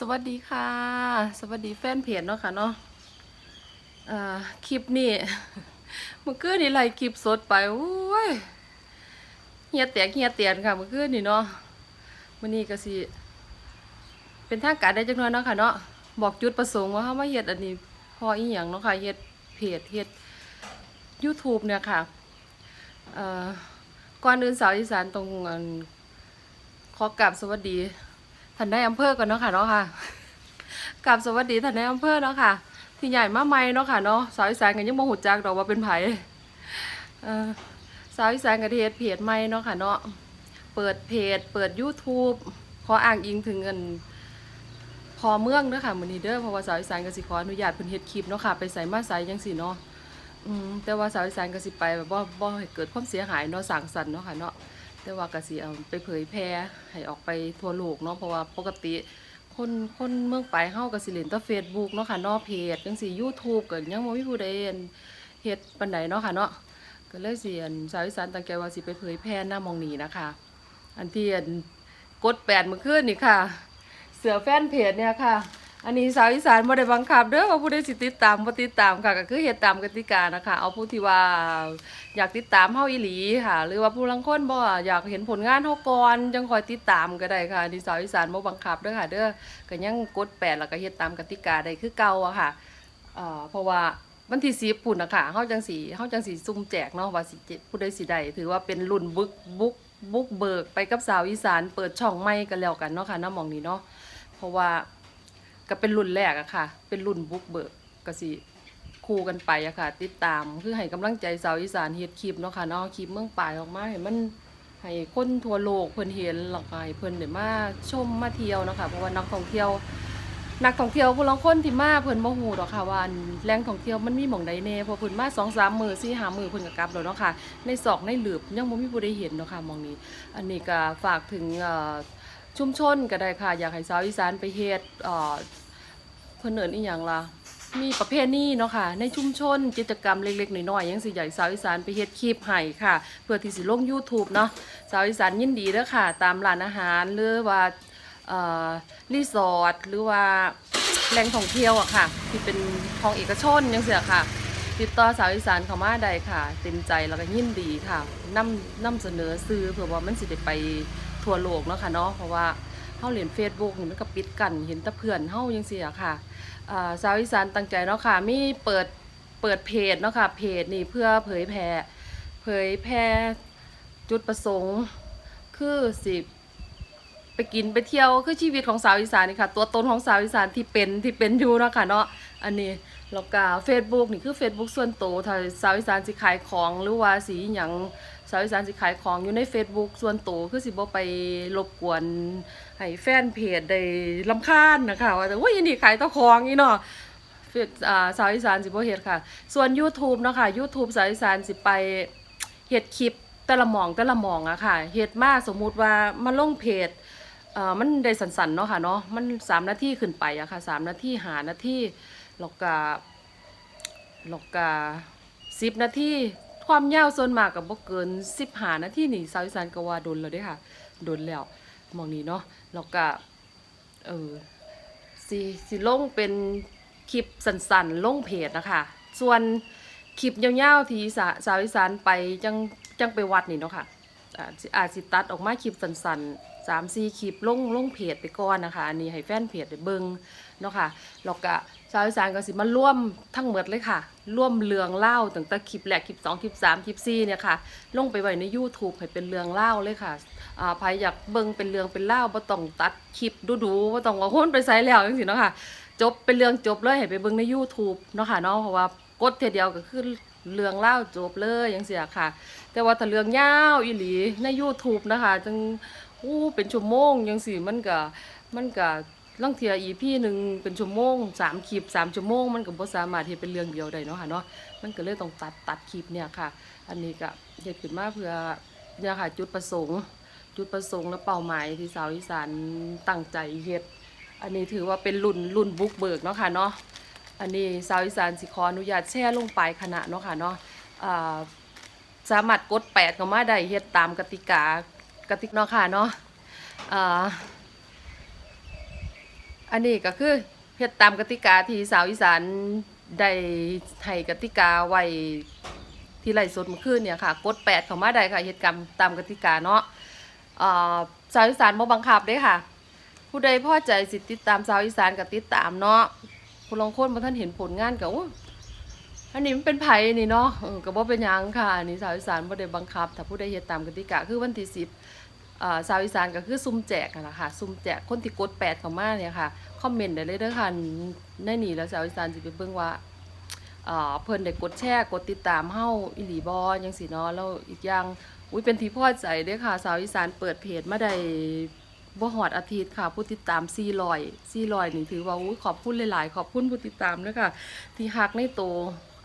สวัสดีค่ะ สวัสดีแฟนเพจเนาะค่ะเนาะคลิปนี้มื่อคืนนี่ไล่คลิปสดไปโอ้ยเฮียแตกเฮียเตียนค่ะมื่อคืนนี่เนาะวันนี้ก็สิเป็นทางการได้จังน้อยเนาะค่ะเนาะบอกจุดประสงค์ว่าเฮามาเฮ็ดอันนี้พออีหยังเนาะค่ะเฮ็ดเพจเฮ็ด YouTube เนี่ยค่ะก่อนอื่นสาวอีสานตรงขอกราบสวัสดี ท่านนายอำเภอก่อนเนาะค่ะเนาะค่ะกราบสวัสดีท่านนายอำเภอเนาะค่ะ ที่ใหญ่มาใหม่เนาะค่ะเนาะสาวอีสานกันยังบ่หูจักดอกว่าเป็นไผเอ่อสาวอีสานกับเทศเพจใหม่เนาะค่ะเนาะเปิดเพจ เปิด YouTube ขออ้างอิงถึงเงินพอเมืองเด้อค่ะมือนี้เด้อเพราะว่าสาวอีสานก็สิขออนุญาตเพิ่นเฮ็ดคลิปเนาะค่ะ ไปใส่มาใส่จังซี่เนาะอืมแต่ว่าสาวอีสานก็สิไปแบบบ่บ่ให้เกิดความเสียหายเนาะสร้างสรรค์เนาะค่ะเนาะ แต่ว่าก็สิเอาไปเผยแพร่ให้ออกไปทั่วโลกเนาะเพราะว่าปกติคนคนเมืองไปลายเฮาก็สิเล่นแต่ Facebook เนาะค่ะนาะเพจจังซี่ YouTube ก็ยังบ่มีผู้ใดอั่นเฮ็ดปานใดเนาะค่ะเนาะก็เลยสิอันสาวอีสานตั้งใจว่าสิไปเผยแพร่หน้ามองนี้นะคะ อันที่อันกดแปดมื่อคืนนี่ค่ะ เสือแฟนเพจเนี่ยค่ะ อันนี้สาวอีสานบ่ได้บังคับเด้อว่าผู้ใดสิติดตามบ่ติดตามค่ะก็คือเฮ็ดตามกติกานะคะ เอาผู้ที่ว่าอยากติดตามเฮาอีหลีค่ะ หรือว่าผู้ลังคนบ่อยากเห็นผลงานเฮาก่อนจังคอยติดตามก็ได้ค่ะอันนี้สาวอีสานบ่บังคับเด้อค่ะเด้อก็ยังกดแปดแล้วก็เฮ็ดตามกติกาได้คือเก่าอะค่ะเอ่อเพราะว่าวันที่10ปุ่นนะคะเฮาจังสิเฮาจังสิซุ่มแจกเนาะว่าสิผู้ใดสิได้ถือว่าเป็นรุ่นบุกบุกบุกเบิกไปกับสาวอีสาน เปิดช่องใหม่กันแล้วกันเนาะค่ะน้าหมองนี้เนาะเพราะว่า ก็เป็นรุ่นแรกอะค่ะ เป็นรุ่นบุกเบิกก็สิคู่กันไปอะค่ะ ติดตามคือให้กำลังใจสาวอีสานเฮ็ดคลิปเนาะค่ะเนาะคลิปเมืองปลายออกมาให้มันให้คนทั่วโลกเพิ่นเห็นแล้วก็ให้เพิ่นได้มาชมมาเที่ยวเนาะค่ะเพราะว่านักท่องเที่ยว นักท่องเที่ยวผู้ลางคนที่มาเพิ่นบ่ฮู้ดอกค่ะว่าอันแหล่งท่องเที่ยวมันมีหม่องใดแน่เพราะเพิ่นมา2-3มื้อ4-5มื้อเพิ่นก็กลับแล้วเนาะค่ะในซอกในหลืบยังบ่มีผู้ใดเห็นเนาะค่ะหมองนี้ อันนี้ก็ฝากถึงเอ่อ ชุมชนก็ได้ค่ะ อยากให้สาวอีสานไปเฮ็ดเอ่อเพิ่นเอินอีหยังล่ะมีประเภทนี้เนาะค่ะ ในชุมชนกิจกรรมเล็กๆน้อยๆยังสิใหญ่สาวอีสานไปเฮ็ดคลิปให้ค่ะ เพื่อที่สิลง YouTube เนาะสาวอีสานยินดีเด้อค่ะ ตามร้านอาหารหรือว่าเอ่อรีสอร์ทหรือว่าแหล่งท่องเที่ยวอะค่ะ ที่เป็นของเอกชนจังซี่อะค่ะ ติดต่อสาวอีสานเข้ามาได้ค่ะ เต็มใจแล้วก็ยินดีค่ะนำนำเสนอซื้อเพื่อว่ามันสิได้ไป ทั่วโลกเนาะค่ะเนาะเพราะว่าเฮาเล่น Facebook นี่มันก็ปิดกันเห็นแต่เพื่อนเฮาจังซี่อะค่ะอ่าสาวอีสานตั้งใจเนาะค่ะมีเปิดเปิดเพจเนาะค่ะเพจนี่เพื่อเผยแพร่เผยแพร่จุดประสงค์คือสิไปกินไปเที่ยวคือชีวิตของสาวอีสานนี่ค่ะ ตัวตนของสาวอีสานที่เป็นที่เป็นอยู่เนาะค่ะเนาะอันนี้แล้วก็ Facebook นี่คือ Facebook ส่วนตัวถ้าสาวอีสานสิขายของหรือว่าสิหยัง สาวอีสานสิขายของอยู่ใน Facebook ส่วนตัวคือสิบ่ไปรบกวนให้แฟนเพจได้ลำคาญนะคะว่าแต่ว่ายินดีขายต้าของนี่เนาะเฟซอ่าสาวอีสานสิบ่เฮ็ดค่ะ ส่วน YouTube เนาะค่ะ YouTube สาวอีสานสิไปเฮ็ดคลิปแต่ละหมองแต่ละหมองอะค่ะเฮ็ดมาสมมุติว่ามาลงเพจเอ่อมันได้สั้นๆเนาะค่ะเนาะมัน3นาทีขึ้นไปอะค่ะ3นาที5นาทีแล้วก็แล้วก็10นาที ความยาวส่วนมากกับ่เกิน15นาทีนี่สาวอีสานก็ว่าโดนแล้วเด้ค่ะโดนแล้วมองนี้เนาะแล้วก็เออสิสิลงเป็นคลิปสั้นๆลงเพจนะคะ ส่วนคลิปยาวๆที่สาสาวอีสานไปจังจังไปวัดนี่เนาะค่ะอ่าสิอาจสิตัดออกมาคลิปสั้นๆ สามสี่คลิปลงลงเพจไปก่อนนะคะ อันนี้ให้แฟนเพจได้เบิ่งเนาะค่ะแล้วก็สาวอีสานก็สิมาร่วมทั้งหมดเลยค่ะ ร่วมเรื่องเล่าตั้งแต่คลิปแรกคลิปสองคลิปสามคลิปสี่เนี่ยค่ะ ลงไปไว้ใน YouTube ให้เป็นเรื่องเล่าเลยค่ะอ่าใครอยากเบิ่งเป็นเรื่องเป็นเล่าบ่ต้องตัดคลิปดูๆบ่ต้องว่าโหนไปไสแล้วจังซี่เนาะค่ะ จบเป็นเรื่องจบเลยให้ไปเบิ่งใน YouTube เนาะค่ะเนาะเพราะว่ากดเทียเดียวก็คือเรื่องเล่าจบเลยจังซี่อะค่ะ แต่ว่าถ้าเรื่องยาวอีหลีใน YouTube นะคะจัง อู้เป็นชั่วโมงจังซี่มันก็มันก็ลังเทีย EP หนึ่งเป็นชั่วโมงสามคลิปสามชั่วโมงมันก็บ่สามารถเฮ็ดเป็นเรื่องเดียวได้เนาะค่ะเนาะมันก็เลยต้องตัดตัดคลิปเนี่ยค่ะ อันนี้ก็เฮ็ดขึ้นมาเพื่อเนี่ยค่ะจุดประสงค์ จุดประสงค์และเป้าหมายที่สาวอีสานตั้งใจเฮ็ดอันนี้ถือว่าเป็นรุ่นรุ่นบุกเบิกเนาะค่ะเนาะอันนี้สาวอีสานสิขออนุญาตแชร์ลงไปคณะเนาะค่ะเนาะสามารถกดแปดเข้ามาได้เฮ็ดตามกติกา กติกเนาะค่ะเนาะอันนี้ก็คือเฮ็ดตามกติกาที่สาวอีสานได้ให้กติกาไว้ที่ไล่สดเมื่อคืนเนี่ยค่ะ กดแปดเข้ามาได้ค่ะเฮ็ดกรรมตามกติกาเนาะสาวอีสานบ่บังคับเด้ค่ะ ผู้ใดพอใจสิติดตามสาวอีสานก็ติดตามเนาะผู้ลางคนบ่ทันเห็นผลงานก็โอันนี้มันเป็นไผนี่เนาะเออก็บ่เป็นหยังค่ะอันนี้สาวอีสานบ่ได้บังคับ ถ้าผู้ใดเฮ็ดตามกติกาคือวันที่10อ่าสาวอีสานก็คือซุ่มแจกนั่นแหละค่ะ ซุ่มแจกคนที่กดแปดเข้ามาเนี่ยค่ะคอมเมนต์ได้เลยเด้อค่ะในนี่แล้วสาวอีสานสิไปเบิ่งว่าอ่าเพิ่นได้กดแชร์กดติดตามเฮาอีหลีบ่จังซี่เนาะแล้วอีกอย่างอุ้ยเป็นที่พอใจเด้อค่ะ สาวอีสานเปิดเพจมาได้บ่ฮอดอาทิตย์ค่ะ ผู้ติดตาม400 400นี่ถือว่าอุ้ยขอบคุณหลายๆ ขอบคุณผู้ติดตามด้วยค่ะ ที่ฮักในโต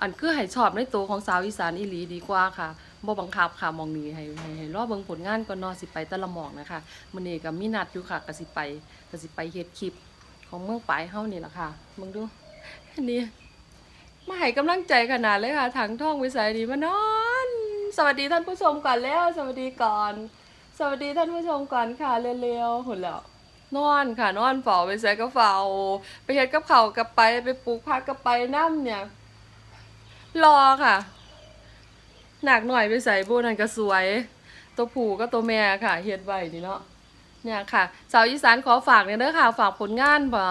อันคือให้ชอบในตัวของสาวอีสานอีหลีดีกว่าค่ะบ่บังคับค่ะมองนี้ให้ให้ให้รอเบิ่งผลงานก่อนเนาะสิไปแต่ละหมองนะคะมื้อนี้ก็มีนัดอยู่ค่ะก็สิไปก็สิไปเฮ็ดคลิปของเมืองปลายเฮานี่ล่ะค่ะเบิ่งดูอันนี้มาให้กำลังใจขนาดเลยค่ะถังท่องวิสัยดีมานอน สวัสดีท่านผู้ชมก่อนแล้ว สวัสดีก่อน สวัสดีท่านผู้ชมก่อนค่ะเร็วๆหุ่นแล้วนอนค่ะนอนเฝ้าไปใส่กระเฝ้าไปเฮ็ดกับเขาวกับไปไปปลูกผักกับไปน้ำเนี่ย รอค่ะ หนักหน่อยไปใส่โบนันก็สวย ตัวผูก็ตัวแม่ค่ะ เฮ็ดไว้นี่เนาะเนี่ยค่ะสาวอีสานขอฝากเนี่ยเด้อค่ะ ฝากผลงานบ่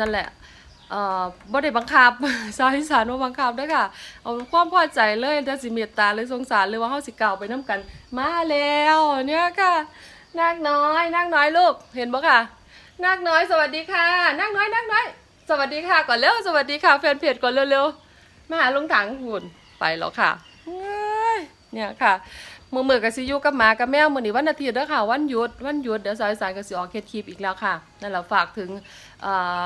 นั่นแหละเอ่อบ่ได้บังคับ สาวอีสานบ่บังคับเด้อค่ะ เอาความพอใจเลยแต่สิเมตตาเลยสงสารเลยว่าเฮาสิก้าวไปนํกัน มาแล้ว เนี่ยค่ะนาคน้อยนาคน้อยลูกเห็นบ่ค่ะนาคน้อยสวัสดีค่ะนาคน้อยนาคน้อย สวัสดีค่ะก่อนเร็วสวัสดีค่ะแฟนเพจก่อนเร็วๆ มาหาลุงถังหุ่นไปแล้วค่ะเนี่ยค่ะมือมือกับซิยูกับหมากับแมวมือนี้วันอาทิตย์เด้อค่ะ วันหยุดวันหยุดเดี๋ยวสายสายกับสิออกเคสคลิปอีกแล้วค่ะนั่นแหละฝากถึงอ่อ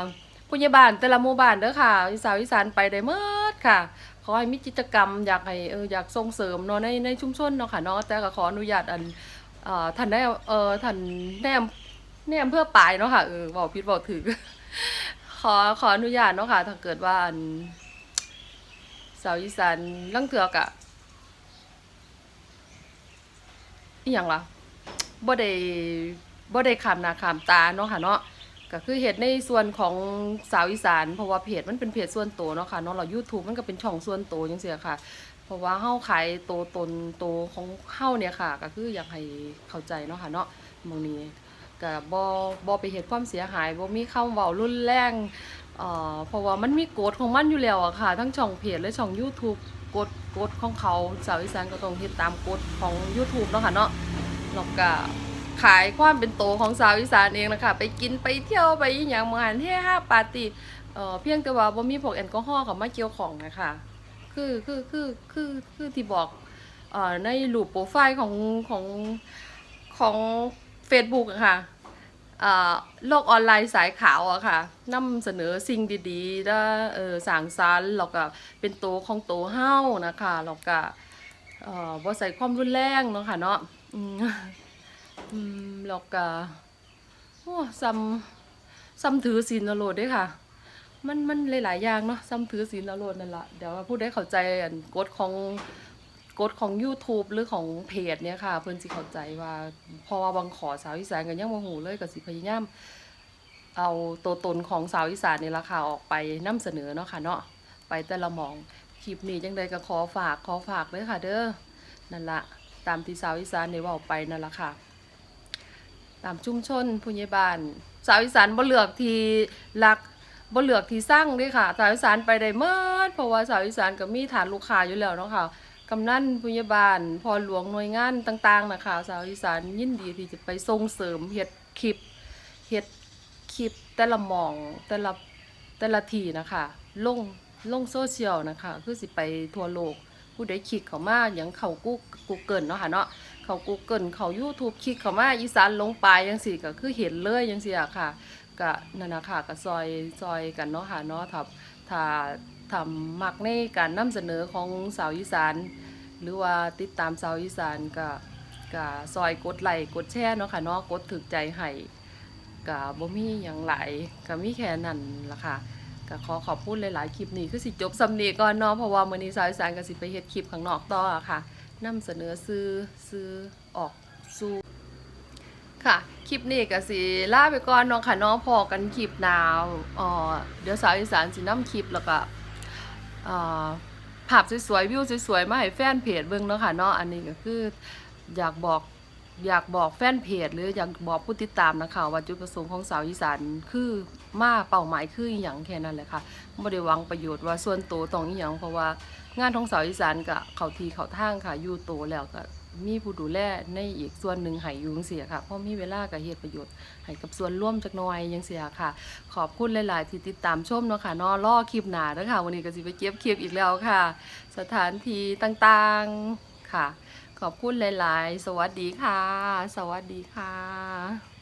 ผู้ใหญ่บ้านแต่ละหมู่บ้านเด้อค่ะอีสานอีสานไปได้เมิดค่ะขอให้มีกิจกรรมอยากให้เอออยากส่งเสริมเนาะในในชุมชนเนาะค่ะเนาะแต่ก็ขออนุญาตอันอ่อท่านได้เออท่านแนมแนมเพื่อปลายเนาะค่ะเออบอกผิดบอกถึงขอขออนุญาตเนาะค่ะถ้าเกิดว่าอัน สาวอีสานลังเถือกอะอีหยังล่ะบ่ได้บ่ได้ขามหน้าขามตาเนาะค่ะเนาะก็คือเฮ็ดในส่วนของสาวอีสาน เพราะว่าเพจมันเป็นเพจส่วนตัวเนาะค่ะเนาะเรา YouTube มันก็เป็นช่องส่วนตัวจังซี่ค่ะ เพราะว่าเฮาขายตัวตนตัวของเฮาเนี่ยค่ะ ก็คืออยากให้เข้าใจเนาะค่ะเนาะหมองนี้ก็บ่บ่ไปเฮ็ดความเสียหายบ่มีคำเว้ารุนแรง เอ่อเพราะว่ามันมีกฎของมันอยู่แล้วอะค่ะ ทั้งช่องเพจและช่อง YouTube กฎกฎของเขาสาวอีสานก็ต้องเฮ็ดตามกฎของ YouTube เนาะค่ะเนาะแล้วก็ขายความเป็นโตของสาวอีสานเองนะคะไปกินไปเที่ยวไปอย่างมานเฮฮาปาร์ตี้เพียงแต่ว่าบ่มีพวกแอลกอฮอล์เขามาเกี่ยวของนะคะคือคือคือคือคือที่บอกอในรูปโปรไฟล์ของของของ Facebook อะค่ะ โลกออนไลน์สายขาวอะค่ะนำเสนอสิ่งดีๆแล้เออสางสรรแล้วก็เป็นตัวของตัวเฮ้านะคะแล้วก็เอ่อบ่ใส่ความรุนแรงเนาะค่ะเนาะอืมแล้วก็โอ้ซ้ำซ้ำถือศีลนโลดเด้ค่ะ มันมันหลายๆอย่างเนาะซ้ำถือศีลนโลดนั่นแหละเดี๋ยวว่าผู้ได้เข้าใจอันกฎของ กฎของ YouTube หรือของเพจเนี่ยค่ะ เพิ่นสิเข้าใจว่าเพราะว่าบางขอสาวอีสานก็ยังบ่ฮู้เลยก็สิพยายามเอาตัวตนของสาวอีสานนี่ละค่ะออกไปนำเสนอเนาะค่ะเนาะไปแต่ละมองคลิปนี้จังใดก็ขอฝากขอฝากเลยค่ะ เด้อนั่นละตามที่สาวอีสานได้เว้าไปนั่นละค่ะ ตามชุมชนผู้ใหญ่บ้านสาวอีสานบ่เลือกที่รักบ่เลือกที่สร้างเด้ค่ะ สาวอีสานไปได้เมิดเพราะว่าสาวอีสานก็มีฐานลูกค้าอยู่แล้วเนาะค่ะ กำนันผู้ใหญ่บ้านพอหลวงหน่วยงานต่างๆนะคะสาวอีสานยินดีที่จะไปส่งเสริมเฮ็ดคลิปเฮ็ดคลิปแต่ละหมองแต่ละแต่ละทีนะคะลงลงโซเชียลนะคะคือสิไปทั่วโลกผู้ใดคลิกเขามาอย่างเขากูกูเกิลเนาะค่ะเนาะเขากูเกิลเขา YouTube คลิกเขามาอีสานลงไปยังซี่ก็คือเห็นเลยจังซี่อะค่ะก็นั่นนะคะก็ซอยซอยกันเนาะค่ะเนาะถ้าถ้า ทำมักในการนำเสนอของสาวอีสาน หรือว่าติดตามสาวอีสานก็ก็ซอยกดไลค์กดแชร์เนาะค่ะเนาะกดถึกใจให้ก็บ่มีหยังหลายก็มีแค่นั้นล่ะค่ะก็ขอขอบคุณหลายๆคลิปนี้คือสิจบสำเนีก่อนเนาะเพราะว่ามื้อนี้สายสารก็สิไปเฮ็ดคลิปข้างนอกต่อค่ะนำเสนอซื้อซื้อออกสู่ค่ะ คลิปนี้ก็สิลาไปก่อนเนาะค่ะเน้องพอกันคลิปหนาวอ๋อเดี๋ยวสาวอีสานสินำคลิปแล้วก็ ภาพสวยๆวิวสวยๆมาให้แฟนเพจเบิ่งเนาะค่ะเนาะอันนี้ก็คืออยากบอกอยากบอกแฟนเพจหรืออยากบอกผู้ติดตามนะคะว่าจุดประสงค์ของสาวอีสานคือมาเป้าหมายคืออหย่างแค่นั้นแหละค่ะไม่ได้หวังประโยชน์ว่าส่วนตัวต้องอหย่างเพราะว่างานของสาวอีสานก็เขาทีเขาทางค่ะอยู่โตแล้วก็ มีผู้ดูแลในอีกส่วนหนึ่งให้อยู่จังซี่ค่ะเพราะมีเวลาก็เฮ็ดประโยชน์ให้กับส่วนร่วมจักหน่อยจังซี่ค่ะ ขอบคุณหลาย ๆ ที่ติดตามชมเนาะค่ะเนาะรอคลิปหน้าเด้อค่ะวันนี้ก็สิไปเก็บคลิปอีกแล้วค่ะ สถานที่ต่างๆค่ะ ขอบคุณหลาย ๆ สวัสดีค่ะ สวัสดีค่ะ